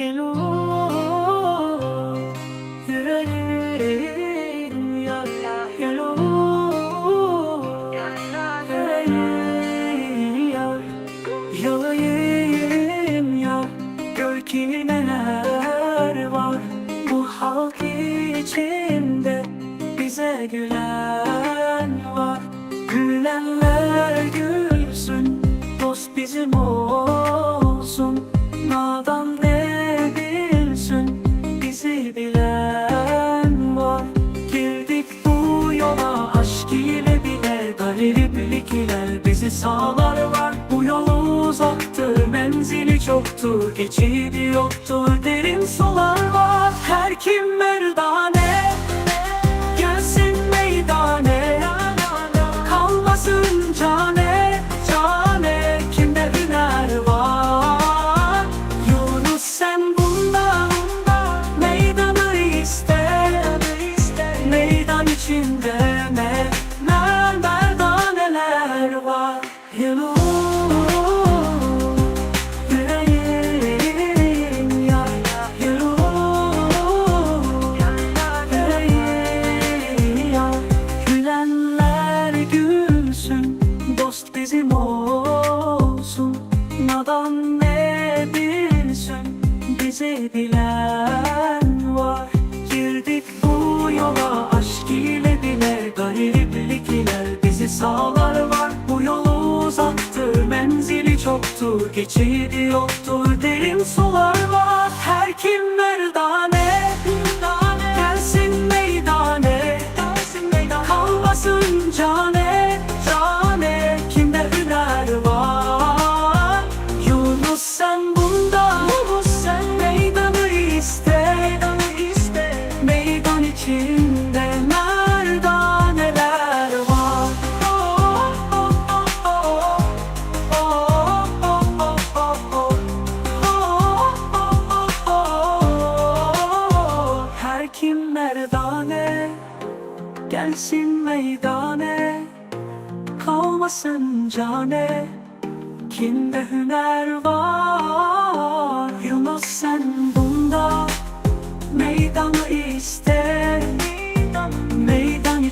Hello ya Yalayım ya Gör neler var. Bu halk içinde Bize gülen var. Gülenler gülsün Dost bizim olsun sağlar var Bu yolu uzaktır Menzili çoktur Geçidi yoktur Derin sular var. Her kim merdane Gelsin meydane. Kalmasın cane Cane Kimde hüner var? Yunus sen bundan Meydanı iste. Meydan içinde Dost bizim olsun. Nadan ne bilsin? Bizi bilen var. Girdik bu yola Aşk ile bile Gariplik ile. Bizi sağlar var Bu yolu uzaktır Menzili çoktur Geçidi yoktur. Derin sular var Her kim merdane içinde merdaneler var. Her kim merdane Gelsin meydane Kalmasın cane Kimde hüner var Yunus sen bunda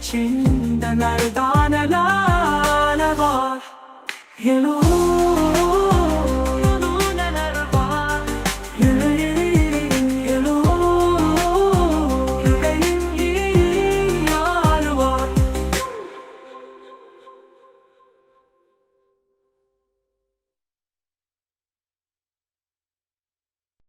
içinde merdaneler var? Yunus